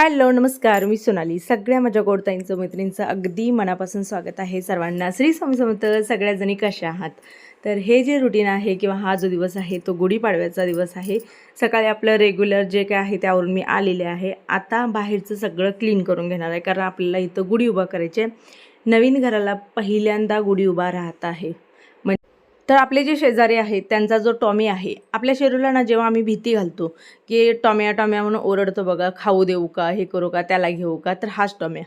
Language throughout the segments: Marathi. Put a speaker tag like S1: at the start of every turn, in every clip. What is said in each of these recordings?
S1: हॅलो नमस्कार. मी सोनाली. सगळ्या माझ्या गोडताईंचं मैत्रिणींचं अगदी मनापासून स्वागत आहे सर्वांना. श्री स्वामी समर्थ सगळ्याजणी कशा आहात? तर हे जे रुटीन आहे किंवा हा जो दिवस आहे तो गुढीपाडव्याचा दिवस आहे. सकाळी आपलं रेग्युलर जे काय आहे त्यावरून मी आलेले आहे. आता बाहेरचं सगळं क्लीन करून घेणार आहे कारण आपल्याला इथं गुढी उभा करायची आहे. नवीन घराला पहिल्यांदा गुढी उभा राहत आहे. तर आपले जे शेजारी आहेत त्यांचा जो टॉमी आहे आपल्या शेरूला ना जेव्हा आम्ही भीती घालतो की टॉम्या टॉम्या म्हणून ओरडतो बघा खाऊ देऊ का हे करू का त्याला घेऊ का तर हाच टॉम्या.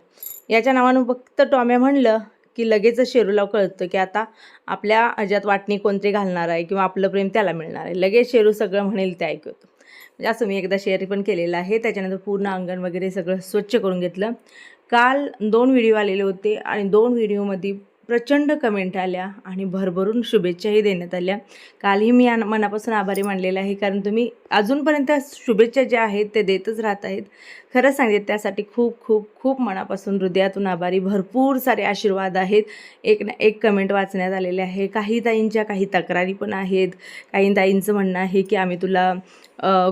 S1: याच्या नावानं फक्त टॉम्या म्हणलं की लगेच शेरूला कळतं की आता आपल्या अजात वाटणी कोणतरी घालणार आहे किंवा आपलं प्रेम त्याला मिळणार आहे. लगेच शेरू सगळं म्हणेल ते ऐकतो. म्हणजे असं मी एकदा शेअर पण केलेलं आहे. त्याच्यानंतर पूर्ण अंगण वगैरे सगळं स्वच्छ करून घेतलं. काल दोन व्हिडिओ आलेले होते आणि दोन व्हिडिओमध्ये प्रचंड कमेंट आल्या आणि भरभरून शुभेच्छाही देण्यात आल्या. कालही मी मनापासून आभारी मानलेला आहे. कारण तुम्ही अजूनपर्यंत शुभेच्छा ज्या आहेत ते देतच राहत आहेत. खरंच सांगते त्यासाठी खूप खूप खूप मनापासून हृदयातून आभारी भरपूर सारे आशीर्वाद आहेत. एक ना एक कमेंट वाचण्यात आलेले आहे. काही ताईंच्या काही तक्रारी पण आहेत. काही ताईंचं म्हणणं आहे की आम्ही तुला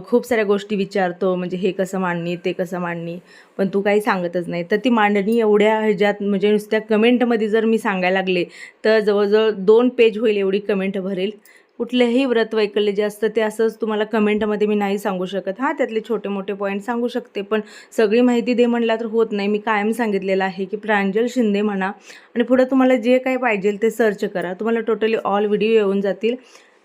S1: खूप साऱ्या गोष्टी विचारतो. म्हणजे हे कसं मांडणी ते कसं मांडणी? पण तू काही सांगतच नाही. तर ती मांडणी एवढ्या ह्याच्यात म्हणजे नुसत्या कमेंटमध्ये जर मी सांग सांगायला लागले तर जवळजवळ दोन पेज होईल एवढी कमेंट भरेल. कुठलेही व्रत वैकल्य जे असतं ते असंच तुम्हाला कमेंटमध्ये मी नाही सांगू शकत. हां त्यातले छोटे मोठे पॉईंट सांगू शकते पण सगळी माहिती दे म्हणला तर होत नाही. मी कायम सांगितलेलं आहे की प्रांजल शिंदे म्हणा. आणि पुढं तुम्हाला जे काही पाहिजे ते सर्च करा. तुम्हाला टोटली ऑल व्हिडिओ येऊन जातील.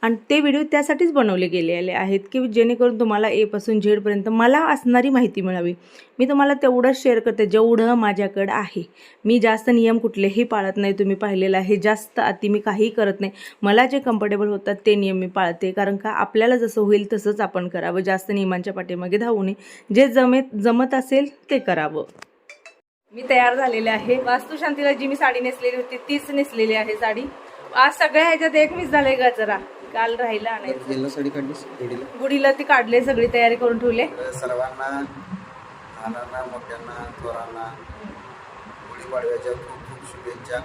S1: आणि ते व्हिडिओ त्यासाठीच बनवले गेलेले आहेत की जेणेकरून तुम्हाला एपासून झेडपर्यंत मला असणारी माहिती मिळावी. मी तुम्हाला तेवढंच शेअर करते जेवढं माझ्याकडं आहे. मी जास्त नियम कुठलेही पाळत नाही तुम्ही पाहिलेलं आहे. जास्त अति मी काही करत नाही. मला जे कम्फर्टेबल होतात ते नियम मी पाळते. कारण का आपल्याला जसं होईल तसंच आपण करावं. जास्त नियमांच्या पाठीमागे धावू नये. जे जमेत जमत असेल ते करावं. मी तयार झालेले आहे. वास्तुशांतीला जी मी साडी नेसलेली होती तीच नेसलेली आहे साडी. आज सगळ्या ह्याच्यात एक मिस झाले गजरा. काल राहिला आणायचं.
S2: येल्लो साडी काढलीस? जोडीला
S1: गुढीला ती काढले सगळी तयारी करून ठेवले.
S2: सर्वांना लहानांना मोठ्यांना थोरांना गुढीपाडव्याच्या खूप खूप शुभेच्छा.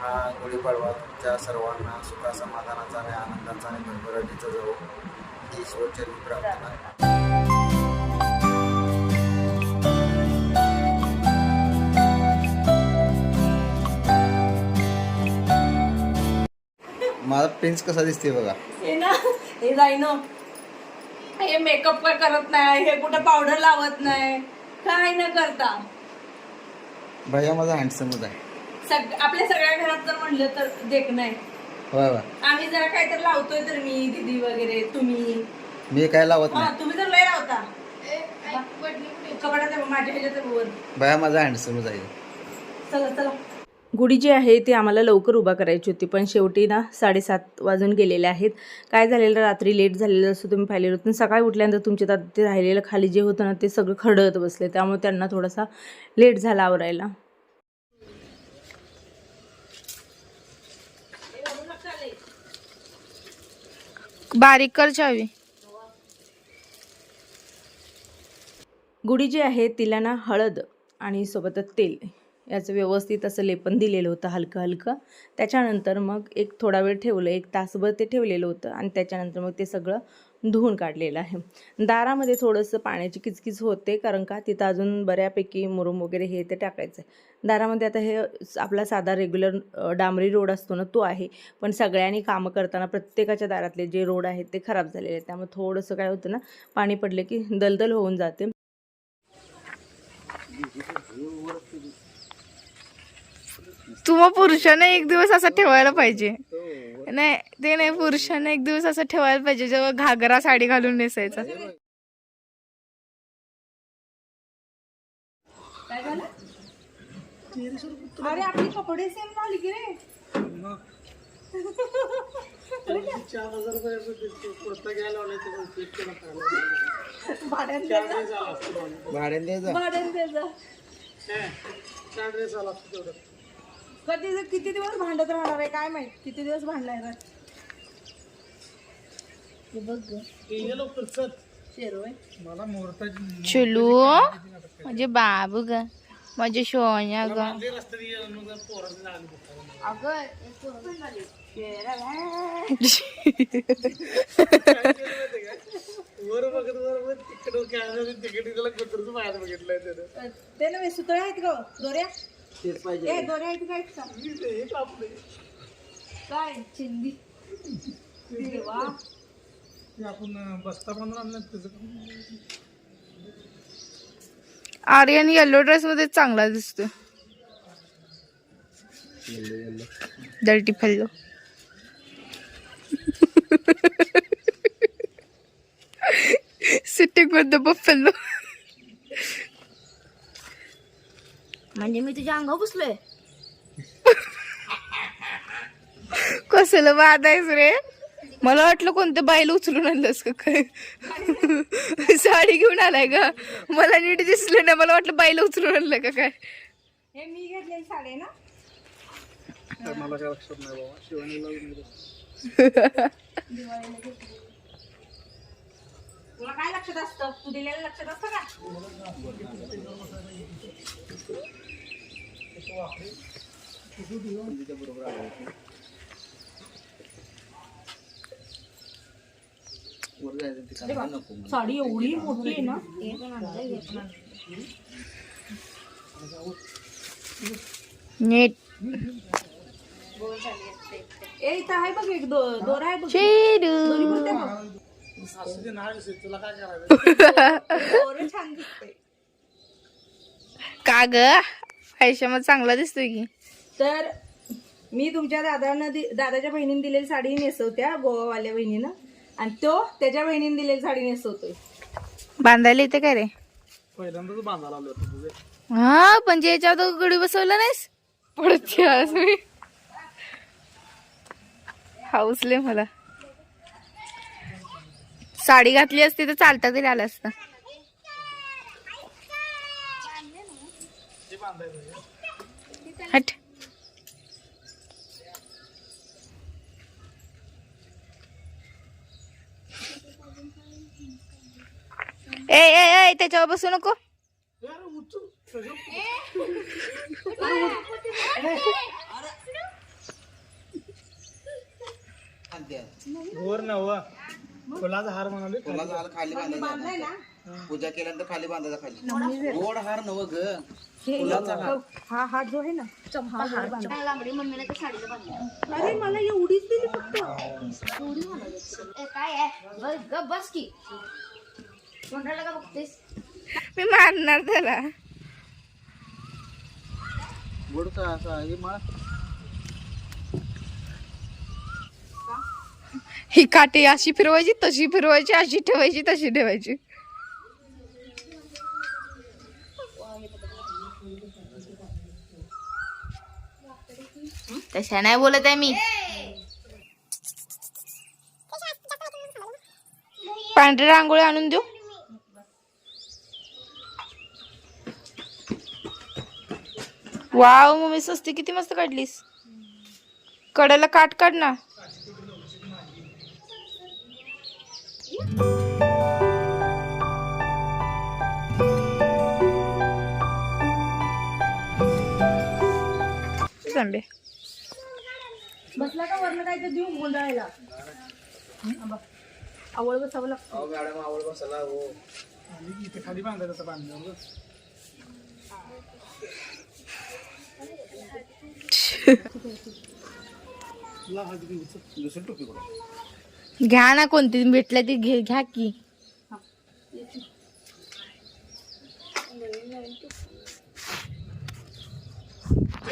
S2: हा गुढीपाडवा तुमच्या सर्वांना सुखा समाधानाचा आणि आनंदाचा आणि भरभराटीचा जाऊ ही ईश्वरचरणी प्रार्थना. माझा प्रिन्स कसा दिसते बघा.
S1: हे ना हे जाई ना हे मेकअप काय करत नाही हे कुठं पावडर लावत नाही काय न करता.
S2: भैया माझा हँडसमच आहे.
S1: सग आपल्या सगळ्या घरात जर म्हणलं तर देख नाही.
S2: होय होय.
S1: आम्ही जरा काहीतरी लावतोय तर मी दीदी वगैरे तुम्ही.
S2: मी काय लावत
S1: हा
S2: नाही.
S1: तुम्ही तर लय लावता. कपड्यात माझ्या ह्याच्यात वर
S2: भैया माझा हँडसमच आहे.
S1: चला चला. गुढी जी आहे ती आम्हाला लवकर उभा करायची होती पण शेवटी ना साडेसात वाजून गेलेले आहेत. काय झालेलं? रात्री लेट झालेलं असं तुम्ही पाहिलेलं होतं. सकाळी उठल्यानंतर तुमच्या त्यात ते राहिलेलं खाली जे होतं ना ते सगळं खरडत बसले. त्यामुळे त्यांना थोडासा लेट झाला आवरायला.
S3: बारीक कर चावी.
S1: गुढी जी आहे तिला ना हळद आणि सोबतच तेल. याचं व्यवस्थित असं लेपन दिलेलं होतं हलकं हलकं. त्याच्यानंतर मग एक थोडा वेळ ठेवलं एक तासभर ते ठेवलेलं होतं आणि त्याच्यानंतर मग ते सगळं धुवून काढलेलं आहे. दारामध्ये थोडंसं पाण्याची किचकिच होते कारण का तिथं अजून बऱ्यापैकी मुरुम वगैरे हे ते टाकायचं आहे. दारामध्ये आता हे आपला साधा रेग्युलर डांबरी रोड असतो ना तो आहे. पण सगळ्यांनी कामं करताना प्रत्येकाच्या दारातले जे रोड आहेत ते खराब झालेले आहेत. त्यामुळे थोडंसं काय होतं ना पाणी पडले की दलदल होऊन जाते.
S3: तू मग पुरुषाने एक दिवस असं ठेवायला पाहिजे. नाही ते नाही पुरुषाने एक दिवस असं ठेवायला पाहिजे जेव्हा घागरा साडी घालून नेसायचा.
S1: अरे आपली कपडे सेम झाली की रे. भाड्यानं द्यायचं.
S2: भाड्याने द्यायचा
S1: भाड्यानं द्यायचं. कधी किती दिवस भांडत राहणार आहे? काय माहीत? किती दिवस भांडणार आहे? हे बघ ग. शेरू.
S3: चुलू? म्हणजे बाबू ग. माझे सोन्या ग. अगं
S1: ते नव्हे सुतळे आहेत का दोऱ्या.
S2: तेच पाहिजे.
S1: देवा.
S3: आर्यन येलो ड्रेस मध्ये चांगला दिसतोय. Dirty fellow. Sitting with the buffalo
S4: म्हणजे मी तुझ्या अंगावर बसलोय
S3: कसलं बाधायच रे? मला वाटलं कोणत्या बाईला उचलून आणलंस का काय? साडी घेऊन आलाय का? मला नीट दिसलं नाही मला वाटलं बाईला उचलून आणलं का काय?
S1: हे मी घेतलेली साडी आहे ना? तुला काय लक्षात असतं? तू दिलेलं लक्षात असतं का
S2: वर जायचं तिकडं नको मला.
S1: साडी एवढी मोठी आहे ना
S3: नीट
S1: ए इथं आहे बघ एक दो दोरा आहे बघ
S3: शेरू
S1: दोरी बोलते बघ दोरं छान दिसते
S3: का ग आयुष्यामध्ये चांगला दिसतोय की.
S1: तर मी तुमच्या दादांना दि- दादाच्या बहिणीने दिलेली साडी नेसवत्या गोवावाल्या बहिणीनं. आणि तो त्याच्या बहिणीने दिलेली साडी नेसवतोय.
S3: बांधायला येते काय रे? हा पण जे याच्यावर तो गडी बसवला नाहीस? पडते आज मी हाऊसले मला. साडी घातली असती तर चालता तरी आलं असतं. हट. ए ए ए त्याच्यावर बसू नको.
S2: खाली
S5: फुलाचा हार म्हणाले
S2: हार खाली पूजा केल्यानंतर खाली बांधायचा खाली. गोड हार नव ग. फुलाचा हार.
S1: हा हा जो आहे ना चंपा हार बांधला.
S4: लांबडी मम्मीने तर साडीला बांधलं.
S1: अरे मला एवढीच दिली फक्त.
S4: ए, काय आहे? बस ग बस की. तोंडाला का बघतेस?
S3: मी मारणार त्याला.
S2: गोड का असा हे मा
S3: ही काठी अशी फिरवायची तशी फिरवायची अशी ठेवायची तशी ठेवायची. तशा नाही बोलत आहे मी. पांढरी रांगोळी आणून देऊ. वाव मम्मी स्वस्ती किती मस्त काढलीस. कड्याला काट काढ ना. जांबे
S1: बसला का वरनं काय तर देऊ गोंधळायला आवड बसावं लागतं.
S2: अहो मॅडम आवड बसायला हो.
S5: इथे खाली बांधायचं बांधलं
S2: दुसरी टोपी कुठं?
S3: घ्या ना कोणती भेटल्या ती घे घ्या की.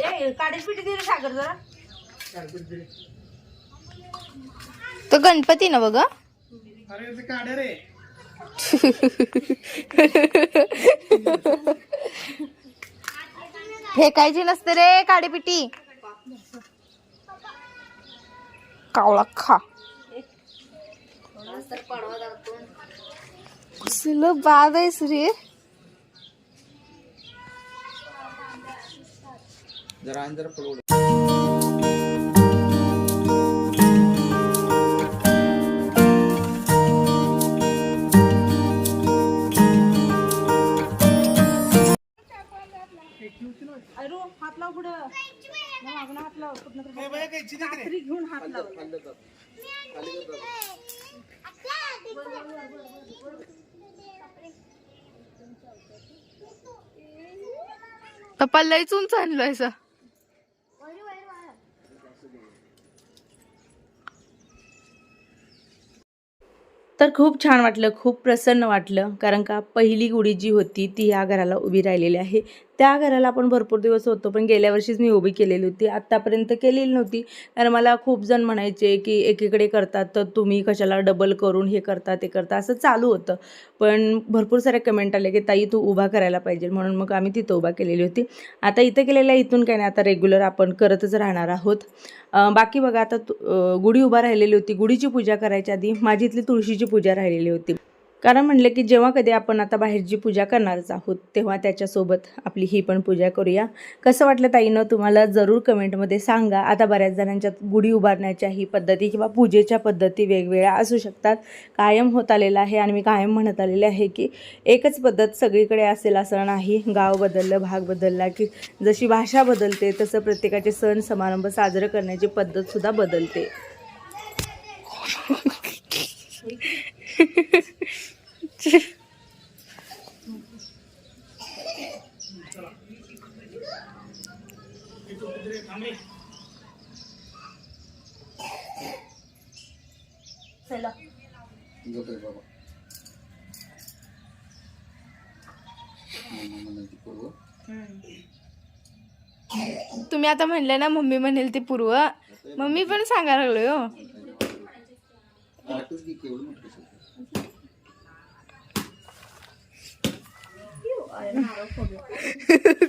S1: ए काडीच पिठी दिली सागर जरा.
S3: तो गणपती ना बघ
S5: अरे ते काढे रे.
S3: फेकायची नसते रे काडीपिटी. कावळा खा. कसलं बाद आहेस रे.
S2: जरा आणि जरा
S1: हात हात लाव कुठनं तरी कात्री घेऊन हात लावला
S2: खाली
S3: पप्पा लयच उंच आणलं असं.
S1: तर खूप छान वाटलं खूप प्रसन्न वाटलं कारण का पहिली गुढी जी होती ती या घराला उभी राहिलेली आहे. त्या घराला आपण भरपूर दिवस होतो पण गेल्या वर्षीच मी उभी केलेली होती. आत्तापर्यंत केलेली नव्हती. कारण मला खूप जण म्हणायचे की एकीकडे करतात तर तुम्ही कशाला डबल करून हे करता ते करता असं चालू होतं. पण भरपूर सारे कमेंट आले की ताई तू उभा करायला पाहिजे. म्हणून मग आम्ही तिथं उभा केलेली होती. आता इथं केलेल्या इथून काय नाही आता रेग्युलर आपण करतच राहणार आहोत. बाकी बघा आता तु- गुढी उभा राहिलेली होती. गुढीची पूजा करायच्या आधी माझी इथली तुळशीची पूजा राहिलेली होती. कारण म्हणलं की जेव्हा कधी आपण आता बाहेरची पूजा करणारच आहोत तेव्हा त्याच्यासोबत आपली ही पण पूजा करूया. कसं वाटलं ताईनं तुम्हाला? जरूर कमेंटमध्ये सांगा. आता बऱ्याच जणांच्यात गुढी उभारण्याच्या ही पद्धती किंवा पूजेच्या पद्धती वेगवेगळ्या असू शकतात. कायम होत आलेलं आहे आणि मी कायम म्हणत आलेले आहे की एकच पद्धत सगळीकडे असेल असं नाही. गाव बदललं भाग बदलला की जशी भाषा बदलते तसं प्रत्येकाचे सण समारंभ साजरं करण्याची पद्धतसुद्धा बदलते.
S3: तुम्ही आता म्हणले ना मम्मी म्हणेल ते पूर्व. मम्मी पण सांगायला लागलोय हो.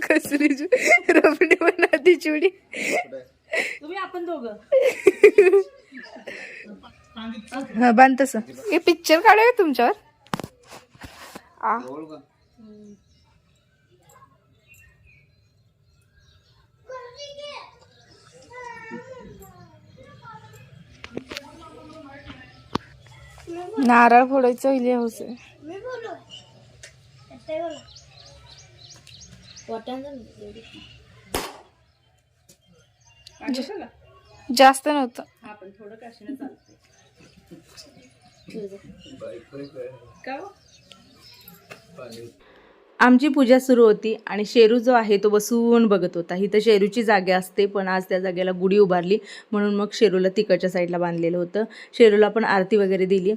S3: कसली रबडी बनाती चिवडी.
S1: तुम्ही आपण दोघं.
S3: हा बांध तसं. हे पिक्चर काढूया तुमच्यावर. आ.
S2: जवळ का
S3: नारळ फोडायचं इले हौस आहे. जास्त नव्हतं.
S1: आपण थोडं काशीनं चालतंय. आमची पूजा सुरू होती आणि शेरू जो आहे तो बसून बघत होता. ही तर शेरूची जागा असते पण आज त्या जागेला गुढी उभारली म्हणून मग शेरूला तिकडच्या साईडला बांधलेलं होतं. शेरूला पण आरती वगैरे दिली.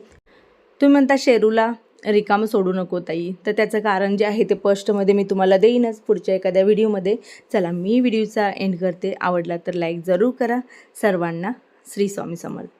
S1: तुम्ही म्हणता शेरूला रिकामं सोडू नको ताई. तर त्याचं कारण जे आहे ते स्पष्टमध्ये मी तुम्हाला देईनच पुढच्या एखाद्या व्हिडिओमध्ये. चला मी व्हिडिओचा एंड करते. आवडला तर लाईक जरूर करा. सर्वांना श्री स्वामी समर्थ.